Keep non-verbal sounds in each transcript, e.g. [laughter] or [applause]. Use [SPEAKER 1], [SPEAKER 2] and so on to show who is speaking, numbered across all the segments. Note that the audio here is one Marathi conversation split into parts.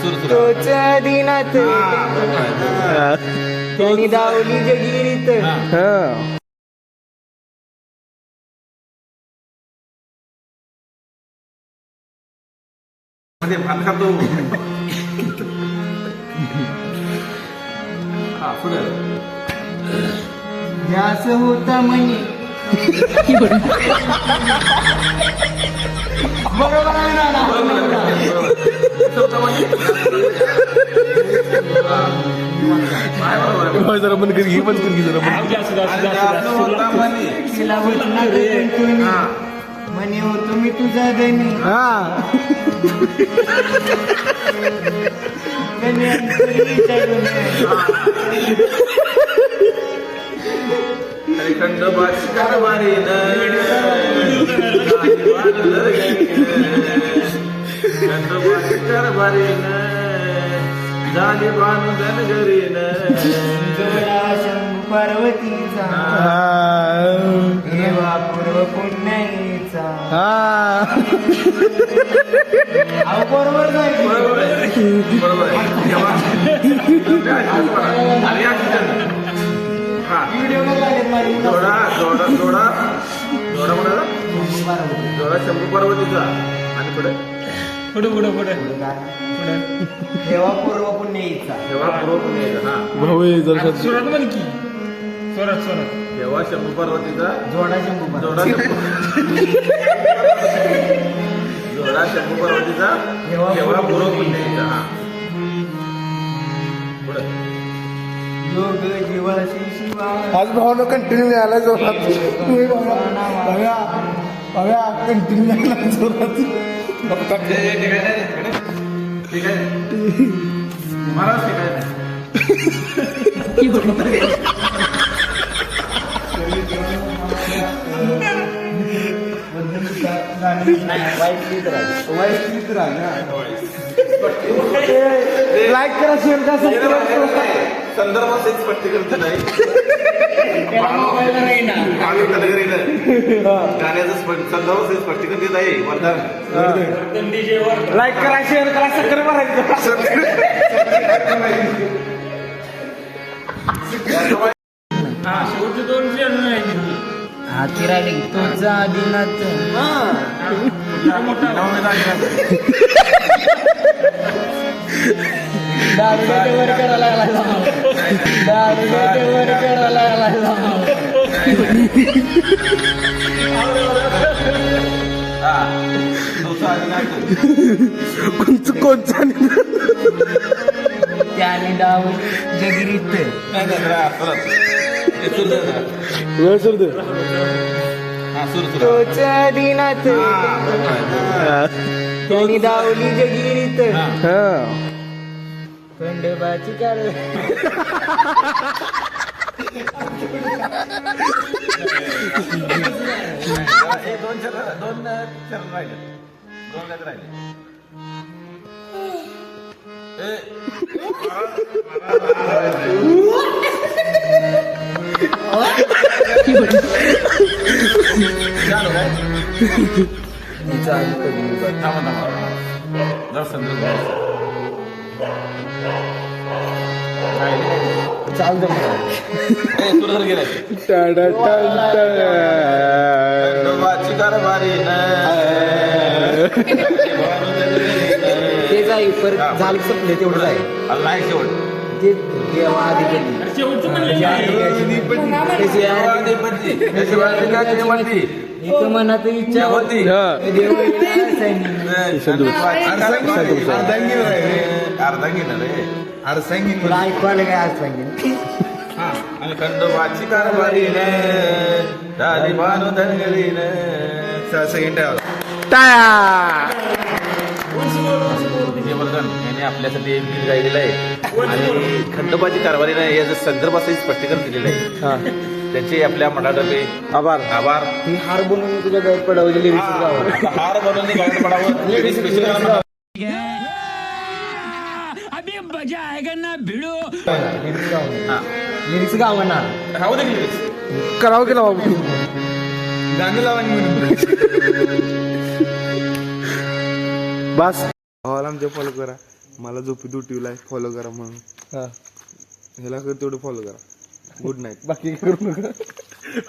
[SPEAKER 1] सुरू सुरू
[SPEAKER 2] तोच दिनात त्यांनी दावली जगिरीत
[SPEAKER 3] हा
[SPEAKER 1] मध्ये भात खातो हा पुढे
[SPEAKER 2] ध्यास होता म्हणे बरोबर आहे ना ना?
[SPEAKER 3] होय, जरा बंद कर घे बंद कर घे जरा बंद कर.
[SPEAKER 2] तिला वचनात गुंतून म्हणे होतो मी तुझा धनी
[SPEAKER 3] हा.
[SPEAKER 1] मारीन खंड भाषिकार मारीन झाली बानू धनगरीन
[SPEAKER 2] जोडा शंभू पार्वतीचा. देवा पूर्व पुण्याईचा.
[SPEAKER 3] हा.
[SPEAKER 2] अहो बरोबर जाईल
[SPEAKER 1] बरोबर आहे. बरोबर आहे. तेव्हा- अरे या ठिकाणी. हा.
[SPEAKER 2] व्हिडिओ लागेल माझी
[SPEAKER 1] जोडा जोडा जोडा. जोडा म्हणाला जोडा शंभू पार्वतीचा. आणि पुढे?
[SPEAKER 2] देवा पूर्व पुण्याईचा
[SPEAKER 1] तेव्हा पूर्व पुण्याचा हा.
[SPEAKER 3] भाऊ हे जरा
[SPEAKER 1] तेव्हा शंभू पार्वतीचा
[SPEAKER 2] जोडा शंभू पार्वती.
[SPEAKER 1] जोडा शंभू जोडा शंभू पार्वतीचा
[SPEAKER 2] तेव्हा
[SPEAKER 1] तेव्हा
[SPEAKER 2] पूर्व
[SPEAKER 1] पूर्व पुण्याचा हा. पुढे.
[SPEAKER 2] योग जीवाशी शिवा
[SPEAKER 3] आज भावानं कंटिन्यू मिळाला जोरात. बाबा. भाव्या भाव्या कंटिन्यू मिळाला जोरात बघता
[SPEAKER 1] ठीक आहे? ठीक आहे ठीक आहे महाराज ठीक आहे
[SPEAKER 3] लाईक करा. शेअर करा सबस्क्राईब करा
[SPEAKER 1] संदर्भ सहित स्पष्टीकरण नाही आम्ही [laughs] गाण्याचं स्पष्टीकरण देत आहे?
[SPEAKER 3] लाईक करा शेअर करा सक्कर मारायचं
[SPEAKER 2] हाती राहिले तुझा दिनात [laughs] दारुड्याच्या वर करायला लागला दारुड्याच्या वर करायला लागला
[SPEAKER 1] हा दिवसा आधी नाही
[SPEAKER 3] कोणचं कोणचं
[SPEAKER 2] त्याने डाव जगिरीत
[SPEAKER 1] नाही नाही जरा परत हे सुरू दे जरा.
[SPEAKER 3] वेळ सुरू दे
[SPEAKER 1] हा सुरू सुरू
[SPEAKER 2] तोच दिनात त्यांनी दावली जगिरीत
[SPEAKER 3] हा
[SPEAKER 2] खंडोबाची काळ
[SPEAKER 1] हे दोन चरण दोन चरण राहिले दोन गज राहिले चालू काय ए, सुरू झालं गेलंय.
[SPEAKER 2] ते जाईल परत झालं संपले तेवढं जाईल
[SPEAKER 1] आहे शेवट.
[SPEAKER 2] ते देवा आधी- मनात इच्छा होती.
[SPEAKER 3] हा.
[SPEAKER 2] देव अर्धांगी
[SPEAKER 1] अर्धांगीन. रे.
[SPEAKER 2] तुला ऐकवायला काय आज सांगेल [laughs]
[SPEAKER 1] आणि खंडोबाची कारभारी न. बानू धनगरी विजयवर्धन यांनी आपल्यासाठी एक गीत गायलेलं आहे. आणि खंडोबाची कारभारीनं याचं संदर्भासहित स्पष्टीकरण दिलेलं आहे.
[SPEAKER 3] हा.
[SPEAKER 1] त्यांचे आपल्या मंडळातर्फे
[SPEAKER 3] आभार.
[SPEAKER 1] आभार.
[SPEAKER 2] ही हार बनवून तुझ्या पडवली लिरिक्स गावाला
[SPEAKER 1] हार बनवून गायन पडावं. गाणं
[SPEAKER 2] लिरिक्स गावाला
[SPEAKER 1] हा.
[SPEAKER 2] लिरिक्स गावाना
[SPEAKER 1] राहू दे lyrics.
[SPEAKER 3] करावं केला बाबू
[SPEAKER 2] गाणं म्हणून [laughs]
[SPEAKER 3] बस. भावाला आमच्या फॉलो करा. मला झोपी उठविलाय फॉलो करा म्हणून.
[SPEAKER 4] हा.
[SPEAKER 3] ह्याला कर तेवढं फॉलो करा. गुड नाईट
[SPEAKER 4] बाकी काय करू नका.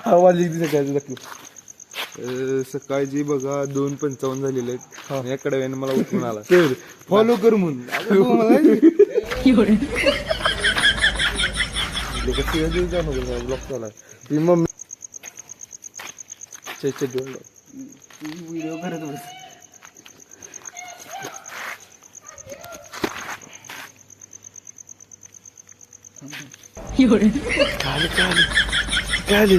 [SPEAKER 4] हा वाजली ती सकाळची नक्की.
[SPEAKER 3] सकाळची बघा दोन पंचावन्न झालेले आहेत. या कडव्याने मला उठून आला. फॉलो कर म्हणून. अगं तू मला
[SPEAKER 4] ब्लॉक झाला. ती मम्मी चे चे दोन व्हिडिओ करत बस. काय आले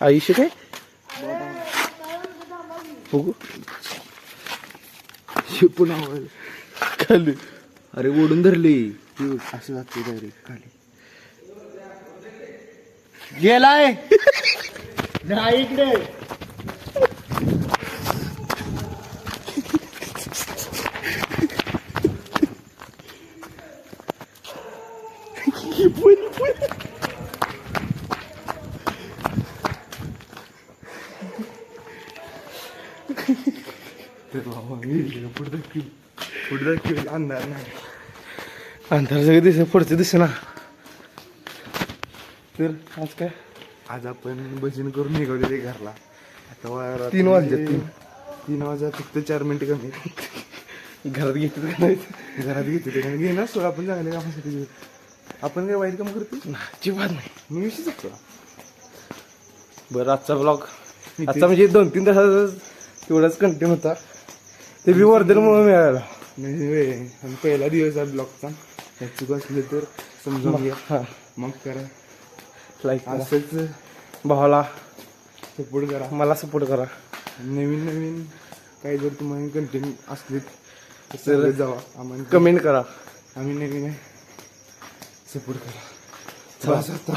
[SPEAKER 4] आयुष्य काय? बघू.
[SPEAKER 3] शिपून
[SPEAKER 4] खाली.
[SPEAKER 3] अरे ओढून धरली. असं जाते डायरेक्ट खाली.
[SPEAKER 4] गेलाय. नाही इकडे.
[SPEAKER 3] पुढे दाखव अंधार नाही
[SPEAKER 4] अंधार सगळे दिसे पुढचे दिसे ना तर आज काय
[SPEAKER 3] आज आपण भजन करून निघालेले घरला आता
[SPEAKER 4] तीन वाजले, तीन.
[SPEAKER 3] तीन वाजता फक्त चार मिनिटं कमी
[SPEAKER 4] घरात घेतलं
[SPEAKER 3] घरात घेते ते घे ना सोड आपण चांगल्या कामासाठी. आपण काय वाईट काम करतो
[SPEAKER 4] अजिबात नाही.
[SPEAKER 3] मी विषय शकतो
[SPEAKER 4] बरं आजचा ब्लॉग आजचा म्हणजे दोन तीन तासाचा तेवढाच कंटेंट होता. ते बी वर्धनमुळे मिळाला.
[SPEAKER 3] आणि पहिला दिवस आहे ब्लॉगचा चूक असली तर समजून घ्या
[SPEAKER 4] हा.
[SPEAKER 3] मग करा.
[SPEAKER 4] लाईक
[SPEAKER 3] असंच
[SPEAKER 4] भावाला
[SPEAKER 3] सपोर्ट करा.
[SPEAKER 4] मला सपोर्ट करा.
[SPEAKER 3] नवीन नवीन काही जर तुम्हाला कंटेंट असले तर जावा. आम्हाला
[SPEAKER 4] कमेंट करा.
[SPEAKER 3] आम्ही नवीन आहे. सपोर्ट करा बस आता.